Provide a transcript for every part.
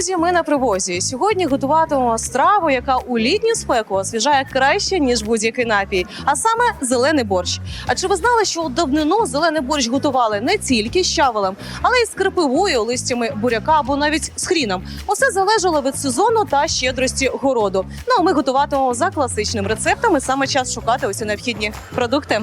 Друзі! Ми на привозі. Сьогодні готуватимемо страву, яка у літню спеку освіжає краще ніж будь-який напій, а саме зелений борщ. А чи ви знали, що у давнину зелений борщ готували не тільки з щавелем, але й з крапивою, листями буряка або навіть з хріном? Усе залежало від сезону та щедрості городу. Ну а ми готуватимемо за класичним рецептом. і Саме час шукати усі необхідні продукти.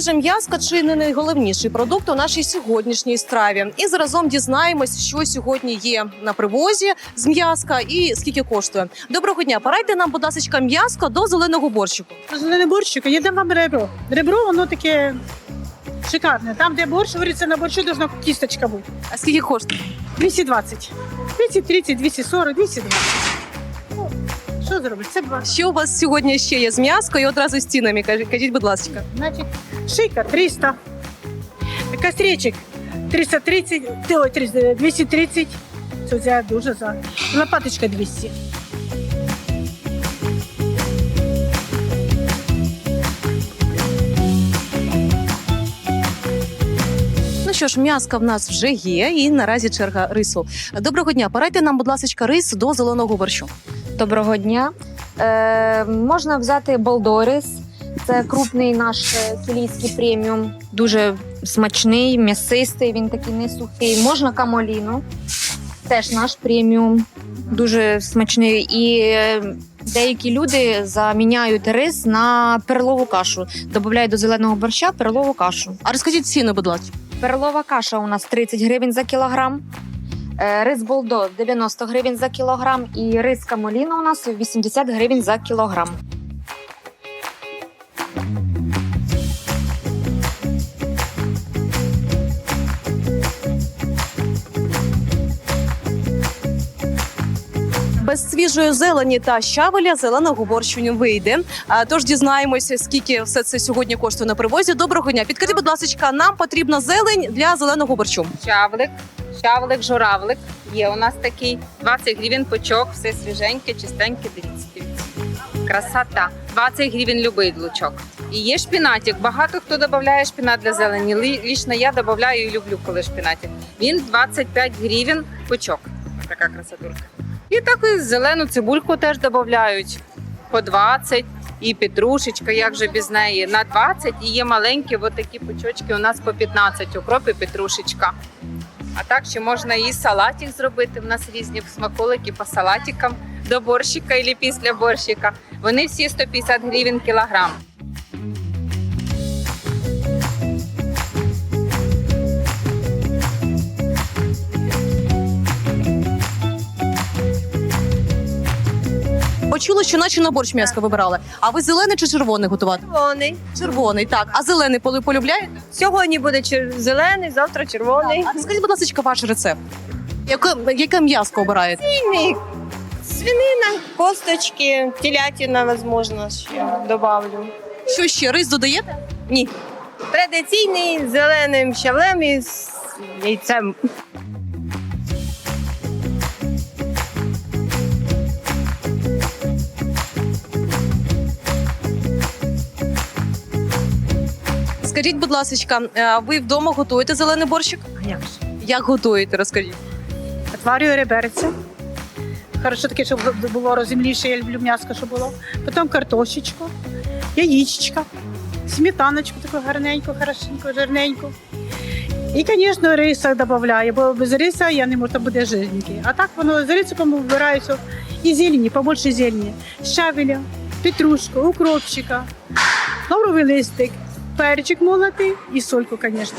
Свіже м'яско чи не найголовніший продукт у нашій сьогоднішній страві. І заразом дізнаємось, що сьогодні є на привозі з м'яска і скільки коштує. Доброго дня, порадьте нам, будь ласка, м'яско до зеленого борщику. Зелене борщик, я дам вам ребро. Ребро, воно таке шикарне. Там, де борщ, говориться, на борщу должна кісточка бути. А скільки коштує? 220. 230, 240, 220. Що зробити? Це два. Що у вас сьогодні ще є з м'яско і одразу з цінами? Кажіть, будь ласка. Значить, шийка 300. Костричик 330, ой, 300, 230. Це це дуже за. Лопаточка 200. Ну що ж, м'яска в нас вже є, і наразі черга рису. Доброго дня, порадьте нам, будь ласка, рис до зеленого борщу. Доброго дня. Е, можна взяти Болдорис. Це крупний наш е, кілійський преміум, дуже смачний, м'ясистий, він такий не сухий. Можна камоліну, теж наш преміум, дуже смачний. І е, деякі люди заміняють рис на перлову кашу. Додають до зеленого борща перлову кашу. А розкажіть ціни, будь ласка. Перлова каша у нас 30 гривень за кілограм. Е, Рис болдо 90 гривень за кілограм. І рис камоліна у нас 80 гривень за кілограм. Без свіжої зелені та щавеля зеленого борщу не вийде. А, Тож дізнаємося, скільки все це сьогодні коштує на привозі. Доброго дня. Підкажіть, будь ласка, нам потрібна зелень для зеленого борщу. Щавлик, щавлик, журавлик. Є у нас такий 20 гривень пучок, все свіженьке, чистеньке. Дивіться. Красота. 20 гривень любий лучок. І є шпінатик. Багато хто додає шпінат для зелені. Лічно я додаю і люблю, коли шпінатик. Він 25 гривень пучок. Така красотурка. І так і зелену цибульку теж додають по 20. І петрушечка, як же без неї, на 20. І є маленькі от такі пучочки у нас по 15. Укроп і петрушечка. А так ще можна і салатик зробити. У нас різні смаколики по салатикам до борщика і після борщика. Вони всі 150 гривень кілограм. Почули, що наче на борщ м'яско вибирали. А ви зелений чи червоний готувати? Червоний. Червоний, так. А зелений полю- полюбляєте? Сьогодні буде чер- зелений, завтра червоний. А скажіть, будь ласка, ваш рецепт. Яке, яке м'яско обираєте? Свинина, косточки, телятина, возможно, ще добавлю. Що ще? Рис додаєте? Ні. Традиційний з зеленим щавлем і з яйцем. Скажіть, будь ласка, е, ви вдома готуєте зелений борщик? А як ж? Як готуєте? Розкажіть. Отварюю реберця. Хорошо таке, щоб було розумніше, я люблю м'ясо, щоб було. Потім картошечку, яєчечка, сметаночку таку гарненьку, хорошеньку, жирненьку. І, звісно, риса додаю, бо без риса я не можу, то буде жирненький. А так воно з рисиком вибираюся і зелені, побольше зелені, щавеля, петрушку, укропчика, лавровий листик, перчик молотий і сольку, звісно.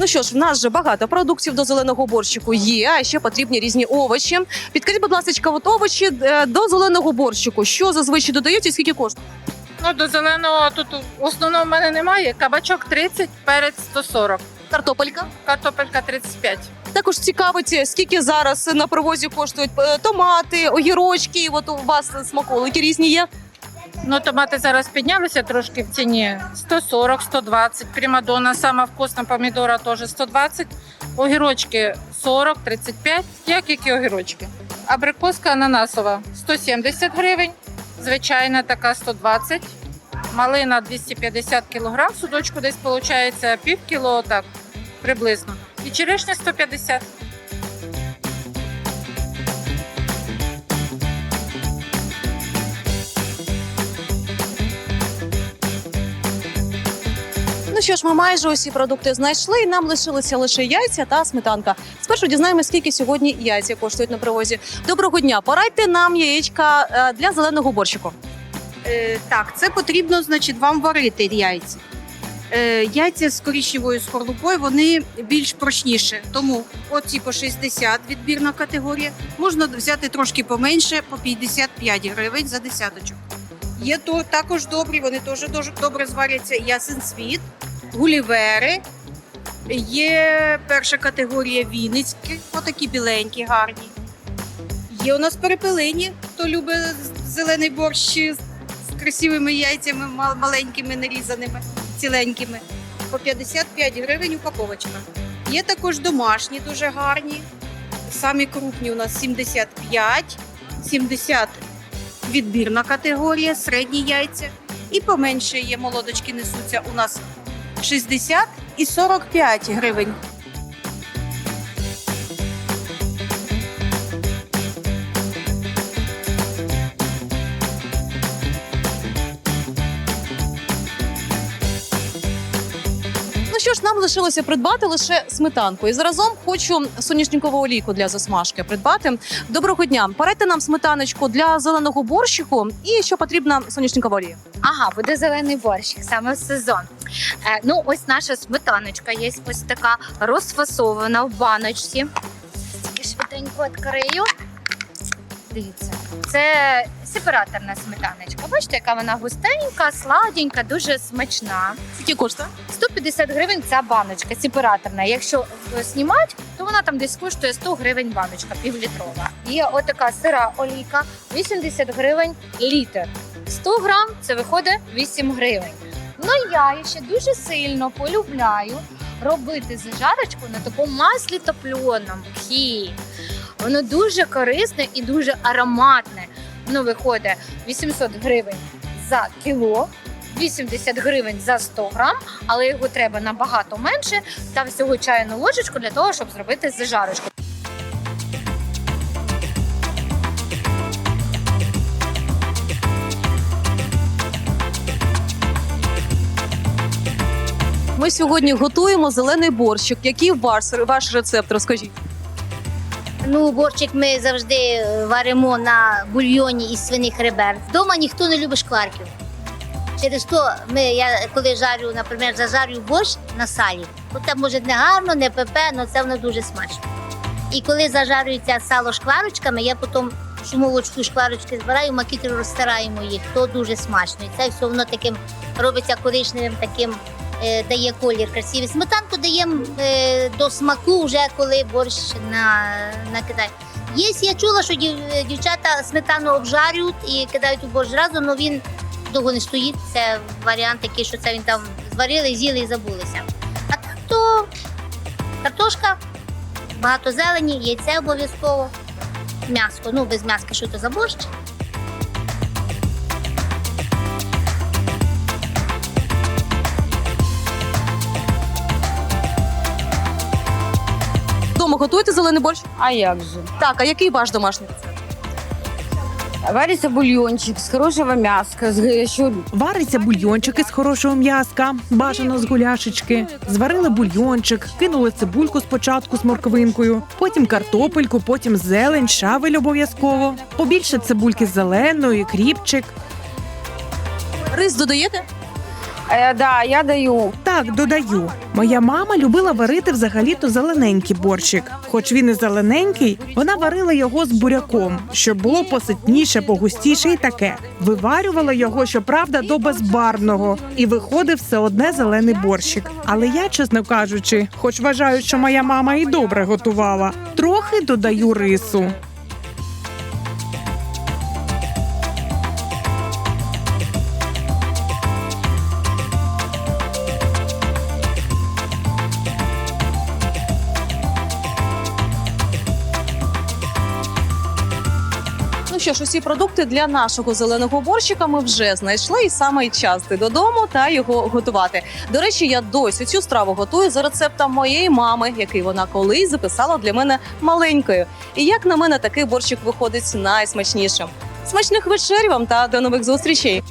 Ну що ж, в нас же багато продуктів до зеленого борщику є, а ще потрібні різні овочі. Підкажіть, будь ласка, от овочі е, до зеленого борщику. Що зазвичай додають і скільки коштує? Ну, до зеленого тут в основному в мене немає. Кабачок 30, перець 140. Картопелька. Картопелька 35. Також цікавить, скільки зараз на привозі коштують е, томати, огірочки. От у вас смаколики різні є. Ну, томати зараз піднялися трошки в ціні. 140, 120. Примадонна, сама вкусна помідора теж 120. Огірочки 40, 35, як які огірочки. Абрикоска ананасова 170 гривень, звичайна така 120. Малина 250 кг, судочку десь виходить пів кіло, так приблизно. І черешня 150. Ну що ж, ми майже усі продукти знайшли, і нам лишилися лише яйця та сметанка. Спершу дізнаємося, скільки сьогодні яйця коштують на привозі. Доброго дня! Порадьте нам яєчка е, для зеленого борщику. Е, так, це потрібно, значить, вам варити яйця. Е, яйця з коричневою скорлупою вони більш прочніші. Тому оці по 60 відбірна категорія. Можна взяти трошки поменше, по 55 гривень за десяточок. Є то також добрі, вони теж дуже добре зваряться. Ясен світ, гулівери. Є перша категорія Вінницькі, отакі біленькі, гарні. Є у нас перепелині, хто любить зелений борщ красивими яйцями, мал- маленькими нарізаними, ціленькими. По 55 гривень упаковочка. Є також домашні, дуже гарні. Самі крупні у нас 75, 70 відбірна категорія, середні яйця. І поменше є молодочки несуться у нас 60 і 45 гривень. Нам лишилося придбати лише сметанку. І заразом хочу соняшникову олійку для засмажки придбати. Доброго дня! Порадьте нам сметаночку для зеленого борщику і що потрібна соняшникова олія. Ага, буде зелений борщик саме в сезон. Е, ну, ось наша сметаночка є ось така розфасована в баночці. Швиденько відкрию. Дивіться, це сепараторна сметаночка. Бачите, яка вона густенька, сладенька, дуже смачна. Скільки коштує? 150 гривень ця баночка сепараторна. Якщо е, знімати, то вона там десь коштує 100 гривень баночка, півлітрова. Є отака сира олійка, 80 гривень літр. 100 грам це виходить 8 гривень. Ну я ще дуже сильно полюбляю робити зажарочку на такому маслі топльоному. Хі. Воно дуже корисне і дуже ароматне. Воно виходить 800 гривень за кіло, 80 гривень за 100 грам, але його треба набагато менше та всього чайну ложечку для того, щоб зробити зажарочку. Ми сьогодні готуємо зелений борщик. Який ваш, рецепт? Розкажіть. Ну, борщик ми завжди е, варимо на бульйоні із свиних ребер. Вдома ніхто не любить шкварків. Через то ми, я коли жарю, наприклад, зажарю борщ на салі, то це може не гарно, не пепе, але це воно дуже смачно. І коли зажарюється сало шкварочками, я потім шумовочку шкварочки збираю, макітру розтираємо їх, то дуже смачно. І це все воно таким робиться коричневим, таким дає колір красивий. Сметанку даємо е, до смаку, вже коли борщ на, накидає. Є, я чула, що дів, дівчата сметану обжарюють і кидають у борщ зразу, але він довго не стоїть. Це варіант такий, що це він там зварили, з'їли і забулися. А так то картошка, багато зелені, яйце обов'язково, м'ясо. Ну, без м'яска, що то за борщ. Дома готуєте зелений борщ? А як же? Так, а який ваш домашній рецепт? Вариться бульйончик з хорошого м'яска, з що Вариться бульйончик із хорошого м'язка, бажано з гуляшечки. Зварили бульйончик, кинули цибульку спочатку з морквинкою, потім картопельку, потім зелень, шавель обов'язково. Побільше цибульки зеленої, кріпчик. Рис додаєте? Е, да, я даю. Так, додаю. Моя мама любила варити взагалі-то зелененький борщик. Хоч він і зелененький, вона варила його з буряком, щоб було поситніше, погустіше і таке. Виварювала його, щоправда, до безбарвного, і виходив все одне зелений борщик. Але я, чесно кажучи, хоч вважаю, що моя мама і добре готувала, трохи додаю рису. Ну що ж, усі продукти для нашого зеленого борщика ми вже знайшли, і саме й час йти додому та його готувати. До речі, я досі цю страву готую за рецептом моєї мами, який вона колись записала для мене маленькою. І як на мене, такий борщик виходить найсмачнішим. Смачних вечерів вам та до нових зустрічей!